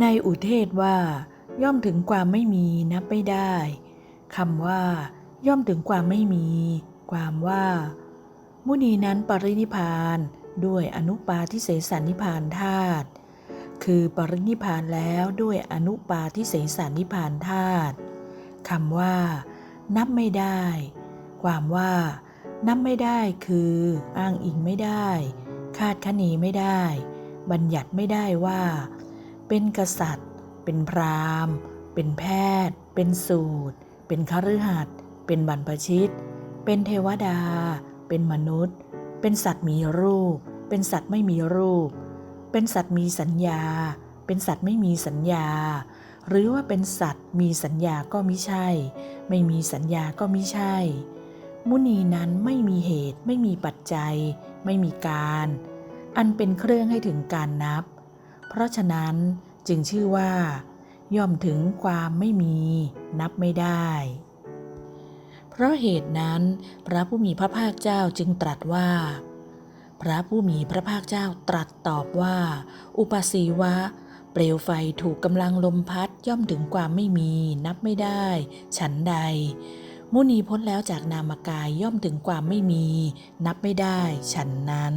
ในอุเทศว่า ย่อมถึงความไม่มีนับไม่ได้คำว่า ย่อมถึงความไม่มี ความว่า มุนีนั้นปรินิพานด้วยอนุปาทิเสสนิพานธาตุคือปรินิพานแล้วด้วยอนุปาทิเสสนิพพานธาตุคำว่า นับไม่ได้ ความว่า นับไม่ได้คือ อ้างอิงไม่ได้ คาดคะเนไม่ได้ บัญญัติไม่ได้ว่า เป็นกษัตริย์ เป็นพราหมณ์ เป็นแพทย์ เป็นสูตร เป็นคฤหัสถ์เป็นบรรพชิต เป็นเทวดา เป็นมนุษย์ เป็นสัตว์มีรูป เป็นสัตว์ไม่มีรูป เป็นสัตว์มีสัญญา เป็นสัตว์ไม่มีสัญญา หรือว่าเป็นสัตว์มีสัญญาก็มิใช่ ไม่มีสัญญาก็มิใช่ มุนีนั้นไม่มีเหตุ ไม่มีปัจจัย ไม่มีการ อันเป็นเครื่องให้ถึงการนับ เพราะฉะนั้นจึงชื่อว่า ย่อมถึงความไม่มี นับไม่ได้ เพราะเหตุนั้น พระผู้มีพระภาคเจ้าจึงตรัสว่า พระผู้มีพระภาคเจ้าตรัสตอบว่า อุปสีวะ เปลวไฟถูกกำลังลมพัดย่อมถึงความไม่มี นับไม่ได้ ฉันใด มุนีพ้นแล้วจากนามกายย่อมถึงความไม่มี นับไม่ได้ ฉันนั้น